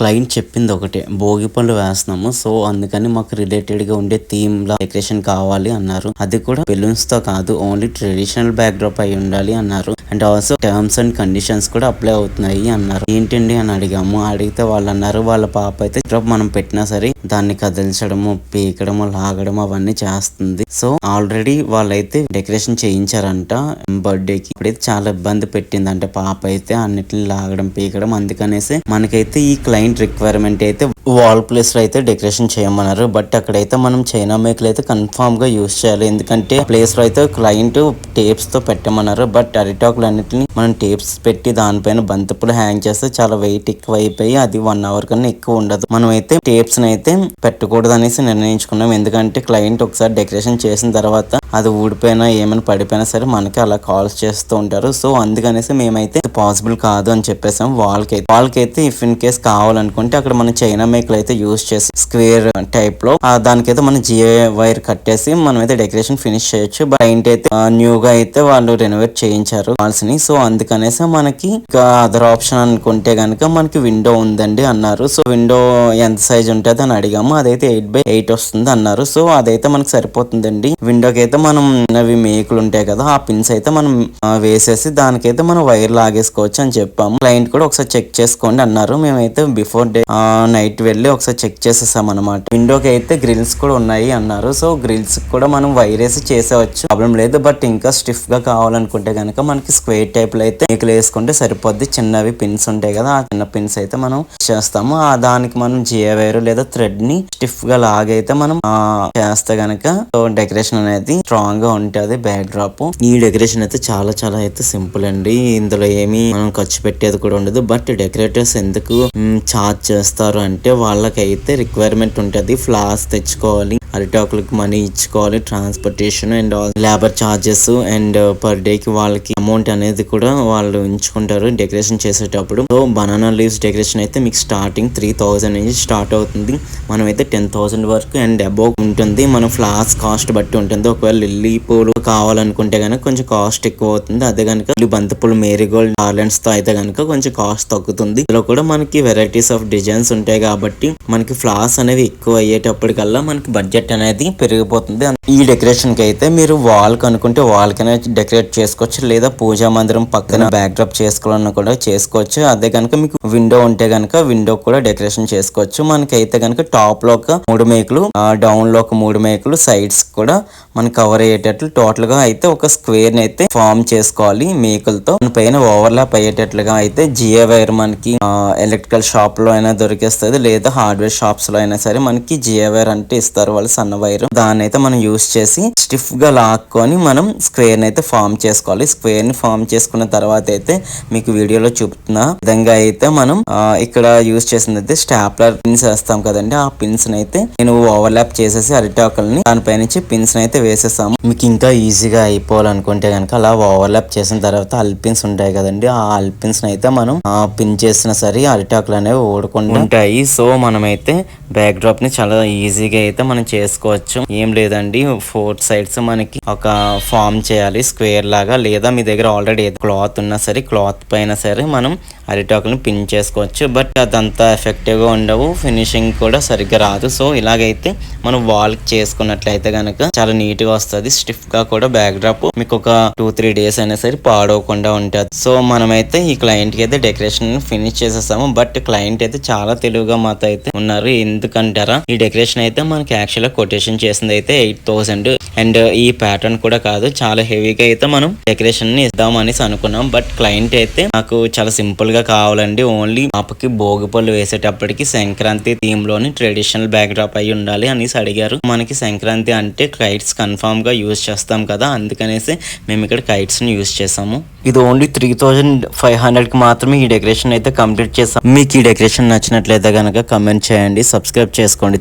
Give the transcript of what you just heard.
Client చెప్పింది ఒకటే భోగి పళ్ళు వేస్తున్నాము సో అందుకని మాకు రిలేటెడ్గా ఉండే థీమ్ లా డెకరేషన్ కావాలి అన్నారు. అది కూడా బెలూన్స్తో కాదు ఓన్లీ ట్రెడిషనల్ బ్యాక్ డ్రాప్ అయి ఉండాలి అన్నారు. And also terms and conditions కూడా అప్లై అవుతున్నాయి అన్నారు. ఏంటండి అని అడిగాము. అడిగితే వాళ్ళు అన్నారు వాళ్ళ పాప అయితే మనం పెట్టినా సరే దాన్ని కదిలించడము పీకడము లాగడం అవన్నీ చేస్తుంది. సో ఆల్రెడీ వాళ్ళైతే డెకరేషన్ చేయించారంట. బర్త్డే కి ఇప్పుడైతే చాలా ఇబ్బంది పెట్టింది అంటే పాప అయితే అన్నిటిని లాగడం పీకడం అందుకనేసి మనకైతే ఈ క్లయింట్ రిక్వైర్మెంట్ అయితే వాల్ ప్లేస్లో అయితే డెకరేషన్ చేయమన్నారు. బట్ అక్కడైతే మనం చైనా మేకలు అయితే కన్ఫామ్గా యూస్ చేయాలి. ఎందుకంటే ప్లేస్లో అయితే క్లయింట్ టేప్స్తో పెట్టమన్నారు. బట్ అరిటాకులు అన్నిటిని మనం టేప్స్ పెట్టి దానిపైన బంతిపులు హ్యాంగ్ చేస్తే చాలా వెయిట్ ఎక్కువ అయిపోయి అది వన్ అవర్ కన్నా ఎక్కువ ఉండదు. మనం అయితే టేప్స్ అయితే పెట్టకూడదు అనేసి నిర్ణయించుకున్నాం. ఎందుకంటే క్లయింట్ ఒకసారి డెకరేషన్ చేసిన తర్వాత అది ఊడిపోయినా ఏమైనా పడిపోయినా సరే మనకి అలా కాల్స్ చేస్తూ ఉంటారు. సో అందుకనేసి మేమైతే పాసిబుల్ కాదు అని చెప్పేసాం. వాళ్ళకి అయితే వాళ్ళకి అయితే ఇఫ్ ఇన్ కేస్ కావాలనుకుంటే అక్కడ మన చైనా మేకలు అయితే యూజ్ చేసి స్క్వేర్ టైప్లో దానికైతే మనం జియో వైర్ కట్టేసి మనం అయితే డెకరేషన్ ఫినిష్ చేయొచ్చు. బట్ అయితే న్యూ గా అయితే వాళ్ళు రెనోవేట్ చేయించారు వాల్స్ని సో అందుకనేసి మనకి ఇంకా అదర్ ఆప్షన్ అనుకుంటే గనుక మనకి విండో ఉందండి అన్నారు. సో విండో ఎంత సైజ్ ఉంటుంది అని అడిగాము. అదైతే ఎయిట్ బై ఎయిట్ వస్తుంది అన్నారు. సో అదైతే మనకి సరిపోతుందండి. విండోకి అయితే మనం అవి మేకులు ఉంటాయి కదా ఆ పిన్స్ అయితే మనం వేసేసి దానికైతే మనం వైర్ లాగేసుకోవచ్చు అని చెప్పాము. క్లయింట్ కూడా ఒకసారి చెక్ చేసుకోండి అన్నారు. మేమైతే బిఫోర్ డే నైట్ వెళ్ళి ఒకసారి చెక్ చేసేసాం అనమాట విండోకి అయితే గ్రిల్స్ కూడా ఉన్నాయి అన్నారు. సో గ్రిల్స్ కూడా మనం వైర్ చేసేవచ్చు ప్రాబ్లం లేదు. బట్ ఇంకా స్టిఫ్గా కావాలనుకుంటే కనుక మనకి స్క్వేర్ టైప్లో అయితే మేకులు వేసుకుంటే సరిపోద్ది. చిన్నవి పిన్స్ ఉంటాయి కదా ఆ చిన్న పిన్స్ అయితే మనం చేస్తాము. ఆ దానికి మనం జియో వైర్ లేదా థ్రెడ్ని స్టిఫ్గా లాగైతే మనం ఆ, చేస్తే గనక సో డెకరేషన్ అనేది స్ట్రాంగ్గా ఉంటుంది. బ్యాక్ డ్రాప్ ఈ డెకరేషన్ అయితే చాలా చాలా అయితే సింపుల్ అండి. ఇందులో ఏమీ మనం ఖర్చు పెట్టేది కూడా ఉండదు. బట్ డెకరేటర్స్ ఎందుకు చార్జ్ చేస్తారు అంటే వాళ్ళకైతే రిక్వైర్మెంట్ ఉంటుంది. ఫ్లాస్ తెచ్చుకోవాలి. అరిటాకులకు మనీ ఇచ్చుకోవాలి transportation and labour charges and per డేకి వాళ్ళకి అమౌంట్ అనేది కూడా వాళ్ళు ఉంచుకుంటారు డెకరేషన్ చేసేటప్పుడు. సో బనానా లీవ్స్ డెకరేషన్ అయితే మీకు స్టార్టింగ్ త్రీ థౌజండ్ నుంచి స్టార్ట్ అవుతుంది. మనం అయితే టెన్ థౌసండ్ వరకు అండ్ అబౌవ్ ఉంటుంది. మన ఫ్లాస్ కాస్ట్ బట్టి ఉంటుంది. ఒకవేళ లిల్లీ పూలు కావాలనుకుంటే కనుక కొంచెం కాస్ట్ ఎక్కువ అవుతుంది. అదే కనుక బంతిపూలు మేరీగోల్డ్ గార్లెండ్స్తో అయితే కనుక కొంచెం కాస్ట్ తగ్గుతుంది. ఇందులో కూడా మనకి వెరైటీస్ ఆఫ్ డిజైన్స్ ఉంటాయి కాబట్టి మనకి ఫ్లాస్ అనేవి ఎక్కువ అయ్యేటప్పటికల్లా మనకి బడ్జెట్ అనేది పెరిగిపోతుంది. ఈ డెకరేషన్కి అయితే మీరు వాల్ కనుకుంటే వాల్ కనే డెకరేట్ చేసుకోవచ్చు. లేదా పూజా మందిరం పక్కన బ్యాక్ డ్రాప్ చేసుకోవాలన్నా కూడా చేసుకోవచ్చు. అదే కనుక మీకు విండో ఉంటే కనుక విండో కూడా డెకరేషన్ చేసుకోవచ్చు. మనకైతే కనుక టాప్లో ఒక మూడు మేకులు డౌన్లో ఒక మూడు మేకులు సైడ్స్ కూడా మనకి కవర్ అయ్యేటట్లు టోటల్గా అయితే ఒక స్క్వేర్ని అయితే ఫామ్ చేసుకోవాలి మేకులతో. దాని పైన ఓవర్లాప్ అయ్యేటట్లుగా అయితే జియో వైర్ మనకి ఎలక్ట్రికల్ షాప్లో అయినా దొరికేస్తుంది. లేదా హార్డ్వేర్ షాప్స్లో అయినా సరే మనకి జియో వైర్ అంటే ఇస్తారు వాళ్ళు. సన్న వైర్. దాన్ని అయితే మనం యూస్ చేసి స్టిఫ్గా లాక్కొని మనం స్క్వేర్ అయితే ఫామ్ చేసుకోవాలి. స్క్వేర్ని ఫామ్ చేసుకున్న తర్వాత అయితే మీకు వీడియోలో చూపుతున్న. విధంగా అయితే మనం ఇక్కడ యూస్ చేసింది అయితే స్టాప్లర్ పిన్స్ వేస్తాం కదండి. ఆ పిన్స్ని అయితే నేను ఓవర్లాప్ చేసేసి అరిటాకుల్ని దానిపై నుంచి పిన్స్ని అయితే వేసేసాము మీకు ఇంకా ఈజీగా అయిపోవాలనుకుంటే కనుక అలా ఓవర్లాప్ చేసిన తర్వాత అల్పిన్స్ ఉంటాయి కదండి. ఆ అల్పిన్స్ని అయితే మనం పిన్ చేసిన సరే అరిటాకులు అనేవి ఓడకుండా ఉంటాయి. సో మనమైతే బ్యాక్ డ్రాప్ని చాలా ఈజీగా అయితే మనం చేసుకోవచ్చు. ఏం లేదండి ఫోర్ సైడ్స్ మనకి ఒక ఫామ్ చేయాలి స్క్వేర్ లాగా లేదా మీ దగ్గర ఆల్రెడీ క్లాత్ ఉన్నా సరే క్లాత్ పైన సరే మనం అరిటాకులను పిన్ చేసుకోవచ్చు. బట్ అదంతా ఎఫెక్టివ్గా ఉండవు. ఫినిషింగ్ కూడా సరిగ్గా రాదు. సో ఇలాగైతే మనం వాల్ చేసుకున్నట్లయితే గనక చాలా నీట్గా వస్తుంది. స్టిఫ్గా కూడా బ్యాక్ డ్రాప్ మీకు ఒక టూ త్రీ డేస్ అయినా సరే పాడవకుండా ఉంటుంది. సో మనమైతే ఈ క్లయింట్కి అయితే డెకరేషన్ ఫినిష్ చేసేసాము. బట్ క్లయింట్ అయితే చాలా తెలివిగా మాతో అయితే ఉన్నారు. ఎందుకంటారా? ఈ డెకరేషన్ అయితే మనకి యాక్చువల్గా కొటేషన్ చేసింది అయితే ఎయిట్ థౌసండ్ అండ్ ఈ ప్యాటర్న్ కూడా కాదు. చాలా హెవీగా అయితే మనం డెకరేషన్ని ఇద్దాం అనేసి అనుకున్నాం. బట్ క్లయింట్ అయితే నాకు చాలా సింపుల్ గా కావాలండి. ఓన్లీ పాపకి భోగి పళ్ళు వేసేటప్పటికి సంక్రాంతి థీమ్లోని ట్రెడిషనల్ బ్యాక్ డ్రాప్ అయి ఉండాలి అనేసి అడిగారు. మనకి సంక్రాంతి అంటే కైట్స్ కన్ఫామ్గా యూజ్ చేస్తాం కదా. అందుకనేసి మేము ఇక్కడ కైట్స్ని యూజ్ చేసాము ఇది ఓన్లీ త్రీ థౌజండ్ ఫైవ్ హండ్రెడ్కి మాత్రమే ఈ డెకరేషన్ అయితే కంప్లీట్ చేసాం మీకు ఈ డెకరేషన్ నచ్చినట్లయితే కనుక కమెంట్ చేయండి. సబ్స్క్రైబ్ చేసుకోండి.